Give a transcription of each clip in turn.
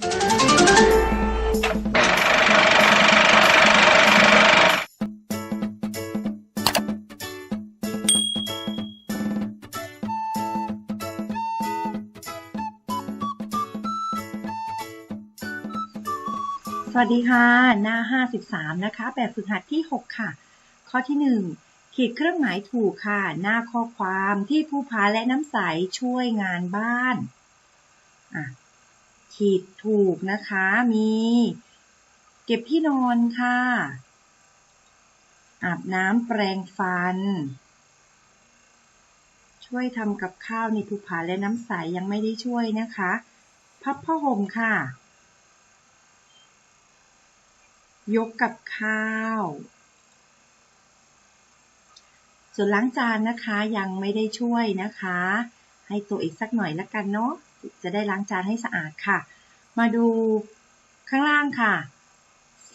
สวัสดีค่ะ หน้า 53 นะคะ แบบฝึกหัดที่ 6 ค่ะ ข้อที่ 1 ขีดเครื่องหมายถูกค่ะ หน้าข้อความที่ผู้พาและน้ำใสช่วยงานบ้าน อะ ขีดถูกนะคะ มี เก็บที่นอนค่ะ อาบน้ำแปรงฟัน ช่วยทำกับข้าวในภูผาและน้ำใสยังไม่ได้ช่วยนะคะ พับผ้าห่มค่ะ ยกกับข้าว ส่วนล้างจานนะคะยังไม่ได้ช่วยนะคะ ให้ตัวอีกสักหน่อยละกันเนาะจะได้ล้างจานให้สะอาดค่ะ มาดูข้างล่างค่ะ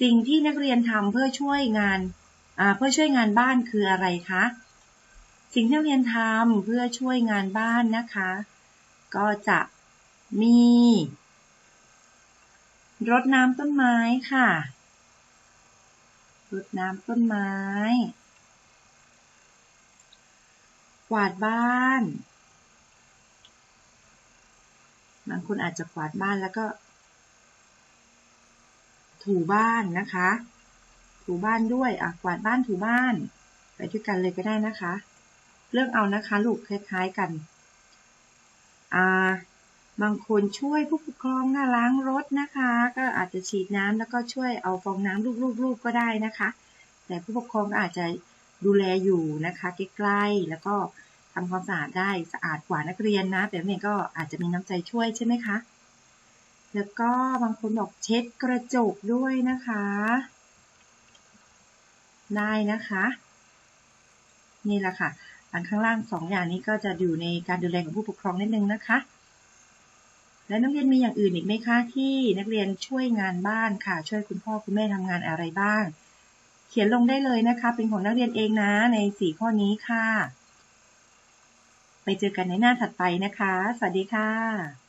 สิ่งที่นักเรียนทำเพื่อช่วยงานเพื่อช่วยงานบ้านคืออะไรคะสิ่งที่นักเรียนทำเพื่อช่วยงานบ้านนะคะ ก็จะมี รดน้ำต้นไม้ค่ะ รดน้ำต้นไม้ กวาดบ้าน บางคนอาจจะกวาดบ้านแล้วก็ ถูบ้านนะคะ ถูบ้านด้วยอะกวาดบ้านถูบ้าน ไปด้วยกันเลยก็ได้นะคะ เลือกเอานะคะ ลูกคล้ายๆกันอ่าบางคนช่วยผู้ปกครองนะล้างรถนะคะ ก็อาจจะฉีดน้ำแล้วก็ช่วยเอาฟองน้ำลูบๆๆก็ได้นะคะ แต่ผู้ปกครองก็อาจจะดูแลอยู่นะคะใกล้ๆแล้วก็ ทำความสะอาดได้สะอาดกว่านักเรียนนะ แต่นักเรียนก็อาจจะมีน้ำใจช่วยใช่ไหมคะ แล้วก็บางคนบอกเช็ดกระจกด้วยนะคะ ได้นะคะ นี่แหละค่ะ อันข้างล่างสองอย่างนี้ก็จะอยู่ในการดูแลของผู้ปกครองนิดนึงนะคะ และนักเรียนมีอย่างอื่นอีกไหมคะ ที่นักเรียนช่วยงานบ้านค่ะ ช่วยคุณพ่อคุณแม่ทำงานอะไรบ้าง เขียนลงได้เลยนะคะ เป็นของนักเรียนเองนะในสี่ข้อนี้ค่ะ ไปเจอกันในหน้าถัดไปนะคะ สวัสดีค่ะ